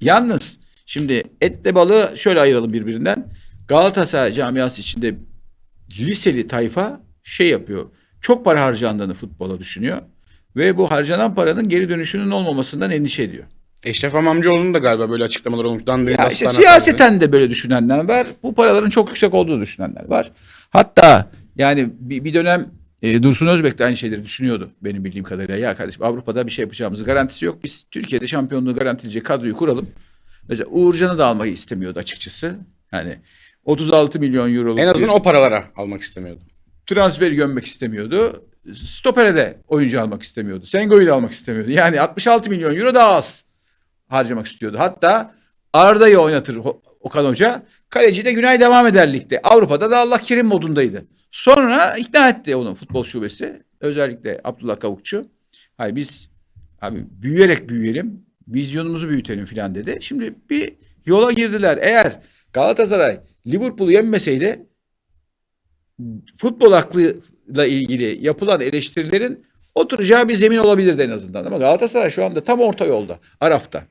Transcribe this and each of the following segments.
Yalnız şimdi etle balığı şöyle ayıralım birbirinden. Galatasaray camiası içinde liseli tayfa şey yapıyor. Çok para harcandığını futbola düşünüyor. Ve bu harcanan paranın geri dönüşünün olmamasından endişe ediyor. Eşref Amamcıoğlu'nun da galiba böyle açıklamalar olmuş. Ya işte siyaseten de böyle düşünenler var. Bu paraların çok yüksek olduğunu düşünenler var. Hatta yani bir, bir dönem e, Dursun Özbek de aynı şeyleri düşünüyordu benim bildiğim kadarıyla. Ya kardeşim Avrupa'da bir şey yapacağımızın garantisi yok. Biz Türkiye'de şampiyonluğu garantileyecek kadroyu kuralım. Mesela Uğurcan'ı da almayı istemiyordu açıkçası. Yani 36 milyon euroluk En azından o paralara almak istemiyordu. transferi gömmek istemiyordu. Stopere de oyuncu almak istemiyordu. Sengo'yu da almak istemiyordu. Yani 66 milyon euro daha az harcamak istiyordu. Hatta Arda'yı oynatır Okan Hoca. Kaleci de Günay devam eder ligde. Avrupa'da da Allah kerim modundaydı. Sonra ikna etti onun futbol şubesi. Özellikle Abdullah Kavukçu. Hayır biz abi büyüyerek büyüyelim. Vizyonumuzu büyütelim filan dedi. Şimdi bir yola girdiler. Eğer Galatasaray Liverpool'u yenmeseydi futbol aklıyla ilgili yapılan eleştirilerin oturacağı bir zemin olabilirdi en azından. Ama Galatasaray şu anda tam orta yolda, Araf'ta.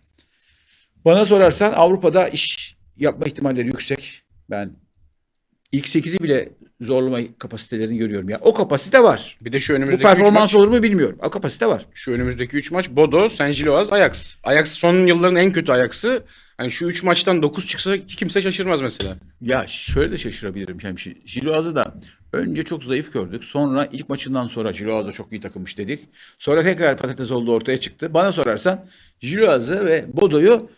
Bana sorarsan Avrupa'da iş yapma ihtimalleri yüksek. Ben ilk 8'i bile zorlama kapasitelerini görüyorum. Ya o kapasite var. Bir de şu Bu önümüzdeki performans üç maç, olur mu bilmiyorum. O kapasite var. şu önümüzdeki 3 maç Bodo, Gilloise, Ajax. Ajax son yılların en kötü Ajax'ı. Hani şu 3 maçtan 9 çıksa kimse şaşırmaz mesela. Ya şöyle de şaşırabilirim. Yani Jiloaz'ı da önce çok zayıf gördük. Sonra ilk maçından sonra Jiloaz da çok iyi takılmış dedik. Sonra tekrar patates oldu ortaya çıktı. Bana sorarsan Jiloaz'ı ve Bodo'yu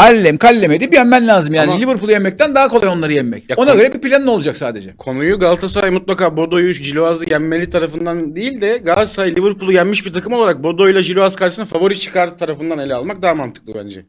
allem kallem edip yenmen lazım. Yani Ama- Liverpool'u yenmekten daha kolay onları yenmek. Ya Ona kon- göre bir planın olacak sadece. Konuyu Galatasaray mutlaka Bodo'yu Gilloaz'ı yenmeli tarafından değil de Galatasaray Liverpool'u yenmiş bir takım olarak Bodo ile Gilloaz karşısında favori çıkar tarafından ele almak daha mantıklı bence.